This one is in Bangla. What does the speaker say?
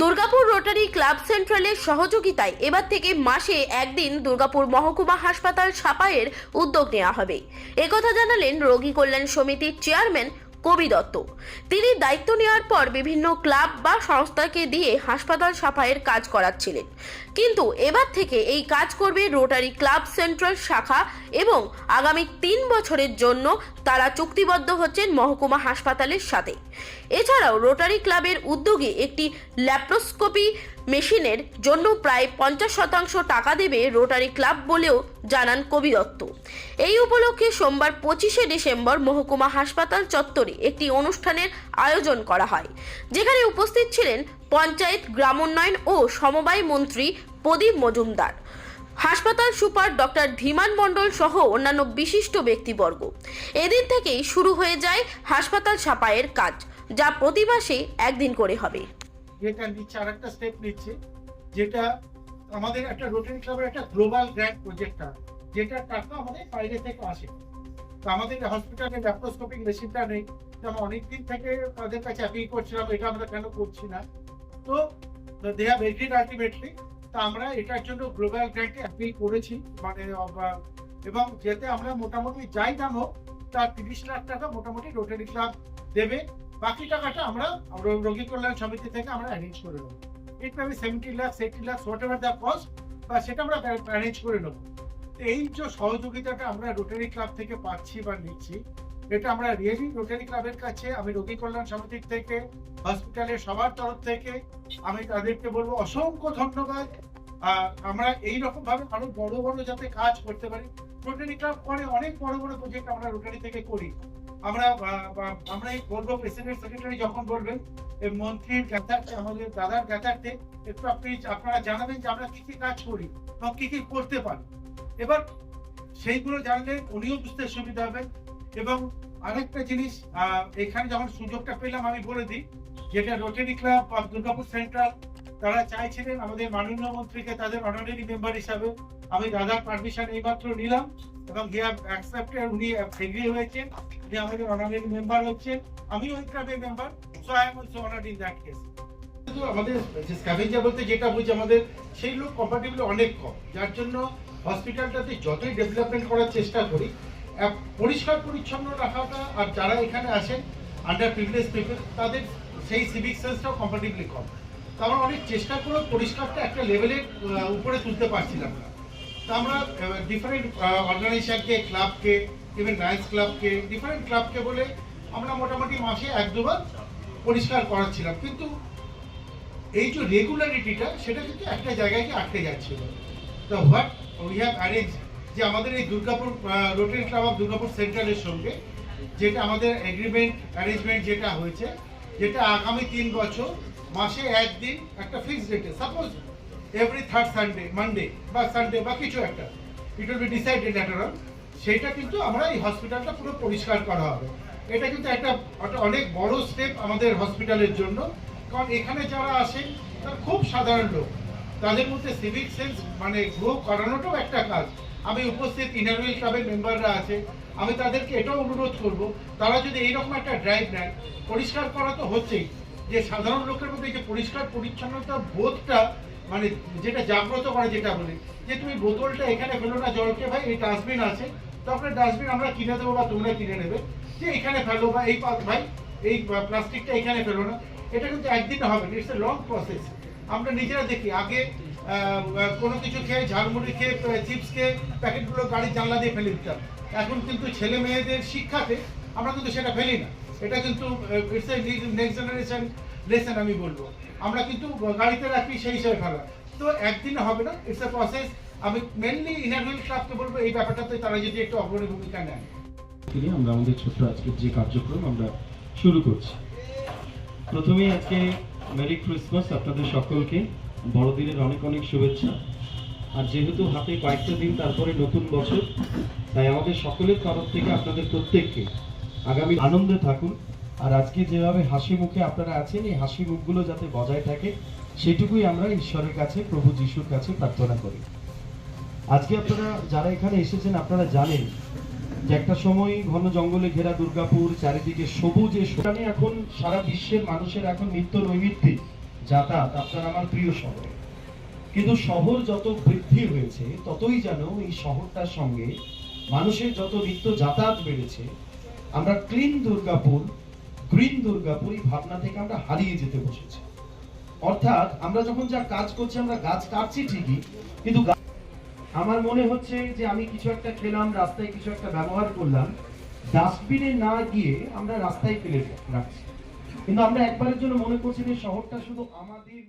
দুর্গাপুর রোটারি ক্লাব সেন্ট্রালের সহযোগিতায় এবার থেকে মাসে একদিন দুর্গাপুর মহকুমা হাসপাতাল ছাপাইয়ের উদ্যোগ নেওয়া হবে। একথা জানালেন রোগী কল্যাণ সমিতির চেয়ারম্যান কবি দত্ত। তিনি দায়িত্ব নেওয়ার পর বিভিন্ন ক্লাব বা সংস্থাকে দিয়ে হাসপাতাল সাফাইয়ের কাজ করাচ্ছিলেন। কিন্তু এবার থেকে এই কাজ করবে রোটারি ক্লাব সেন্ট্রাল শাখা এবং আগামী তিন বছরের জন্য তারা চুক্তিবদ্ধ হচ্ছেন মহকুমা হাসপাতালের সাথে। এছাড়াও রোটারি ক্লাবের উদ্যোগে একটি ল্যাপ্রোস্কোপি মেশিনের জন্য প্রায় পঞ্চাশ শতাংশ টাকা দেবে রোটারি ক্লাব বলেও জানান কবি দত্ত। এই উপলক্ষে সোমবার পঁচিশে ডিসেম্বর মহকুমা হাসপাতাল চত্বরে একটি অনুষ্ঠানের আয়োজন করা হয়, যেখানে উপস্থিত ছিলেন পঞ্চায়েত গ্রামোন্নয়ন ও সমবায় মন্ত্রী প্রদীপ মজুমদার। হাসপাতাল সুপার ডক্টর ধীমান মণ্ডল সহ অন্যান্য বিশিষ্ট ব্যক্তিবর্গ। এদিন থেকেই শুরু হয়ে যায় হাসপাতাল ছাপাইয়ের কাজ, যা প্রতি মাসে একদিন করে হবে। যেটা নিচ্ছে আর একটা স্টেপ নিচ্ছে, যেটা আমাদের একটা রোটারি ক্লাবের একটা গ্লোবাল গ্র্যান্ড প্রজেক্ট যেটা টাকা আমাদের বাইরে থেকে আসে। তো আমাদের হসপিটালে ল্যাপ্রোস্কোপিক মেশিনটা নেই আমরা অনেকদিন থেকে তাদের কাছে অ্যাপিল করছিলাম, এটা আমরা কেন করছি না? তো দে হ্যাভ এগ্রিড আলটিমেটলি তা আমরা এটার জন্য গ্লোবাল গ্র্যান্টে অ্যাপিল করেছি মানে এবং যেতে আমরা মোটামুটি যাই দাম হোক, তার তিরিশ লাখ টাকা মোটামুটি রোটারি ক্লাব দেবে। বাকি টাকাটা আমরা রোগী কল্যাণ সমিতি থেকে আমরা অ্যারেঞ্জ করে নেব। It may be seventy lakh eighty lakh whatever the cost বা সেটা আমরা অ্যারেঞ্জ করে নেব। এই যে সহযোগিতাটা আমরা রোটারি ক্লাব থেকে পাচ্ছি বা নিচ্ছি, এটা আমরা রিয়েলি রোটারি ক্লাবের কাছে, আমি রোগী কল্যাণ সমিতির থেকে হসপিটালের সবার তরফ থেকে, আমি তাদেরকে বলব অসংখ্য ধন্যবাদ। আমরা এই রকম ভাবে আরও বড় বড় যাতে কাজ করতে পারি রোটারি ক্লাব করে অনেক বড় বড় প্রজেক্ট আমরা রোটারি থেকে করি। আমরা আমরা এই বলব প্রেসিডেন্ট সেক্রেটারি যখন বলবেন মন্ত্রীর আমাদের দাদার একটু আপনি আপনারা জানাবেন যে আমরা কাজ করি এবং করতে পারি। এবার সেইগুলো জানলে উনিও বুঝতে সুবিধা হবে। এবং আরেকটা জিনিস এখানে যখন সুযোগটা পেলাম আমি বলে দিই, যেটা রোটারি ক্লাব বা দুর্গাপুর সেন্ট্রাল তারা চাইছিলেন আমাদের মাননীয় মন্ত্রীকে তাদের অনারারি মেম্বার হিসাবে আমি দাদার পারমিশন এইমাত্র নিলাম। এবং হ্যাভ অ্যাকসেপ্টেড উনি এগ্রি হয়েছেন যে আমাদের মেম্বার হচ্ছে আমি ওই ক্লাবের member so I am also in that case আমাদের যে স্ক্যাভেঞ্জার বলতে যেটা আমাদের সেই লোক অনেক কম, যার জন্য হসপিটালটাতে যতই ডেভেলপমেন্ট করার চেষ্টা করি পরিষ্কার পরিচ্ছন্ন রাখাটা আর যারা এখানে আসেন আন্ডার প্রিভিলেজ পিপল তাদের সেই সিভিক সেন্সটাও কম্পারেটিভলি কম। তো আমরা অনেক চেষ্টা করেও পরিষ্কারটা একটা লেভেলের উপরে তুলতে পারছিলাম না। আমরা ডিফারেন্ট অর্গানাইজেশনকে ক্লাবকে ইভেন লায়ন্স ক্লাবকে ডিফারেন্ট ক্লাবকে বলে আমরা মোটামুটি মাসে এক দুবার পরিষ্কার করাচ্ছিলাম। কিন্তু এই যে রেগুলারিটিটা সেটা কিন্তু একটা জায়গায় গিয়ে আটকে যাচ্ছিল। তো হোয়াট উই হ্যাভ অ্যারেঞ্জ যে আমাদের এই Durgapur Rotary Club of Durgapur সেন্ট্রালের সঙ্গে যেটা আমাদের এগ্রিমেন্ট অ্যারেঞ্জমেন্ট যেটা হয়েছে, যেটা আগামী তিন বছর মাসে একদিন একটা ফিক্সড ডেটে suppose every third Sunday Monday বা সানডে বা কিছু একটা। It will be decided later on সেটা কিন্তু আমরা এই হসপিটালটা পুরো পরিষ্কার করা হবে। এটা কিন্তু একটা অনেক বড় স্টেপ আমাদের হসপিটালের জন্য। কারণ এখানে যারা আসেন তারা খুব সাধারণ লোক। তাদের মধ্যে সিভিক সেন্স মানে গ্রো করানোটাও একটা কাজ। আমি উপস্থিত ইনারুয়েল ক্লাবের মেম্বাররা আছে। আমি তাদেরকে এটাও অনুরোধ করব, তারা যদি এইরকম একটা ড্রাইভ নেন পরিষ্কার করা তো হচ্ছেই। যে সাধারণ লোকের মধ্যে যে পরিষ্কার পরিচ্ছন্নতা বোধটা মানে যেটা জাগ্রত করে যেটা বলি, যে তুমি বোতলটা এখানে ফেলো না জলকে ভাই, এই ডাস্টবিন আছে তখন ডাস্টবিন আমরা কিনে দেবো বা তোমরা কিনে নেবে। যে এখানে ফেলো বা এই ভাই, এই প্লাস্টিকটা এখানে ফেলো না, এটা কিন্তু একদিন হবে না ইটস এ লং প্রসেস আমরা নিজেরা দেখি, আগে কোনো কিছু খেয়ে ঝালমুড়ি খেয়ে চিপস খেয়ে প্যাকেটগুলো গাড়ির জানলা দিয়ে ফেলে দিতাম। এখন কিন্তু ছেলে মেয়েদের শিক্ষাতে আমরা কিন্তু সেটা ফেলি না। এটা কিন্তু it's a next generation lesson আমি বলব। আমরা কিন্তু গাড়িতে রাখি সেই হিসেবে ফেলা তো একদিনে হবে না ইটস এ প্রসেস আমি মেনলি ইনারভিল ক্লাবকে বলব, এই ব্যাপারটাতে তারা যদি একটু অগ্রণী ভূমিকা থেকে আমরা আমাদের ছোট্ট আজকের যে কার্যক্রম আমরা শুরু করছি। প্রথমেই আজকে মেরি ক্রিসমাস আপনাদের সকলকে। বড়দিনের অনেক অনেক শুভেচ্ছা। আর যেহেতু হাতে কয়েকটা দিন তারপরে নতুন বছর, তাই আমাদের সকলের তরফ থেকে আপনাদের প্রত্যেককে আগামী আনন্দে থাকুন। আর আজকে যেভাবে হাসি মুখে আপনারা আছেন, এই হাসি মুখগুলো যাতে বজায় থাকে, সেটুকুই আমরা ঈশ্বরের কাছে, প্রভু যিশুর কাছে প্রার্থনা করি। আজকে আপনারা যারা এখানে এসেছেন, আপনারা জানেন যে একটা সময় ঘন জঙ্গলে ঘেরা দুর্গাপুর, চারিদিকে সবুজে সেখানে এখন সারা বিশ্বের মানুষের এখন নিত্য নৈমিত্তিক যাতায়াত, আপনার আমার প্রিয় শহর। কিন্তু শহর যত বৃদ্ধি হয়েছে, ততই যেন এই শহরটার সঙ্গে মানুষের যত নিত্য যাতায়াত বেড়েছে, আমরা ক্লিন দুর্গাপুর গ্রিন দুর্গাপুর এই ভাবনা থেকে আমরা হারিয়ে যেতে বসেছি। অর্থাৎ আমরা যখন যা কাজ করছি, আমরা গাছ কাটছি ঠিকই, কিন্তু আমার মনে হচ্ছে যে আমি কিছু একটা খেলাম, রাস্তায় কিছু একটা ব্যবহার করলাম, ডাস্টবিনে না গিয়ে আমরা রাস্তায় ফেলে রাখছি। কিন্তু আমরা একবারের জন্য মনে করছি যে শহরটা শুধু আমাদের